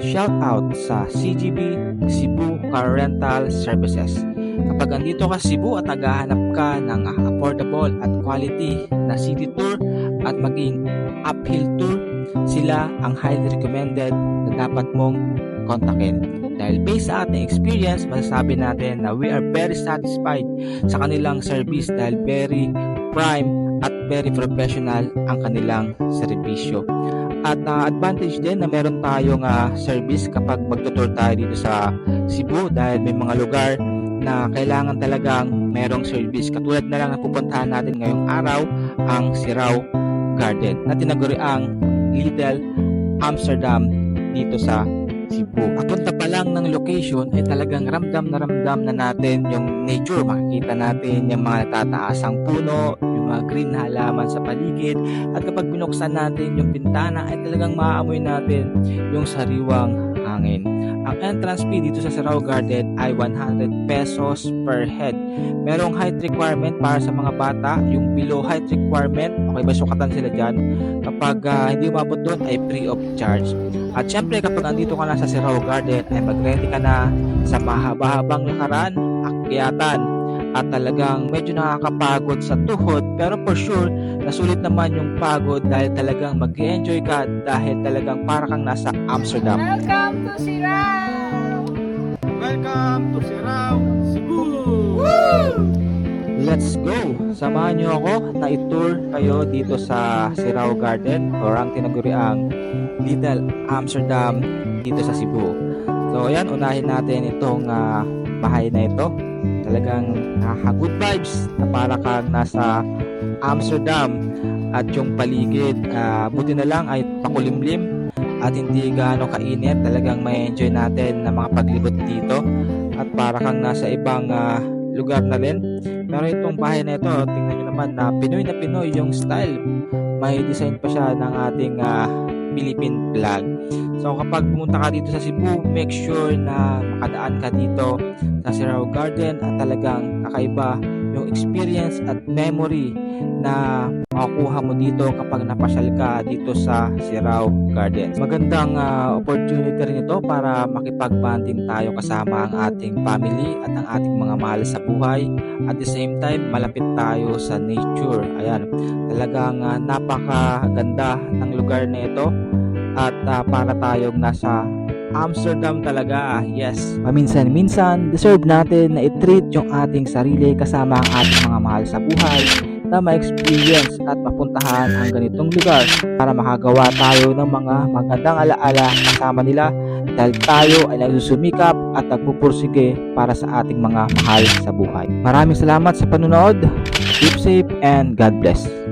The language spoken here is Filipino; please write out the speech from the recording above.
shout out sa CGB Cebu Car Rental Services. Kapag andito ka Cebu at naghahanap ka ng affordable at quality na city tour at maging uphill tour, sila ang highly recommended na dapat mong kontakin. Dahil based sa ating experience, masasabi natin na we are very satisfied sa kanilang service dahil very prime at very professional ang kanilang serbisyo. At na advantage din na meron tayong ah, service kapag magtutour tayo dito sa Cebu dahil may mga lugar na kailangan talagang merong service. Katulad na lang na pupuntahan natin ngayong araw ang Sirao Garden na tinaguri ang Little Amsterdam dito sa Cebu. At punta pa lang ng location ay talagang ramdam na ramdam na natin yung nature. Makikita natin yung mga natataasang puno, mga green halaman sa paligid. At kapag binuksan natin yung bintana ay talagang maaamoy natin yung sariwang hangin. Ang entrance fee dito sa Sarao Garden ay 100 pesos per head. Merong height requirement para sa mga bata. Yung below height requirement, okay ba sukatan sila dyan? Kapag ah, hindi umabot doon ay free of charge. At syempre kapag andito ka na sa Sirao Garden ay mag-ready ka na sa mahaba-habang lakaran, akyatan at talagang medyo nakakapagod sa tuhod pero for sure nasulit naman yung pagod dahil talagang mag enjoy ka dahil talagang para kang nasa Amsterdam. Welcome to Sirao! Welcome to Sirao, Cebu! Let's go! Samahan niyo ako na i-tour kayo dito sa Sirao Garden or ang tinaguriang Little Amsterdam dito sa Cebu. So ayan, unahin natin itong ah, bahay na ito. Talagang nakaka-good vibes na para kang nasa Amsterdam at yung paligid. ah, buti na lang ay pakulimlim at hindi gaano kainit. Talagang may enjoy natin na mga paglibot dito at para kang nasa ibang ah, lugar na rin. Pero itong bahay na ito, tingnan nyo naman na Pinoy na Pinoy yung style. May design pa siya ng ating ah, Philippine flag. So kapag pumunta ka dito sa Cebu, make sure na makadaan ka dito sa Sirao Garden at talagang kakaiba yung experience at memory na makukuha mo dito kapag napasyal ka dito sa Sirao Gardens. Magandang ah, opportunity rin ito para makipag-bonding tayo kasama ang ating family at ang ating mga mahal sa buhay. At the same time, malapit tayo sa nature. Ayan, talagang ah, napakaganda ng lugar na ito at ah, para tayong nasa Amsterdam talaga, yes. Paminsan-minsan, deserve natin na i-treat yung ating sarili kasama ang ating mga mahal sa buhay na ma-experience at mapuntahan ang ganitong lugar para makagawa tayo ng mga magandang alaala kasama nila dahil tayo ay nagsusumikap at nagpupursige para sa ating mga mahal sa buhay. Maraming salamat sa panonood. Keep safe and God bless.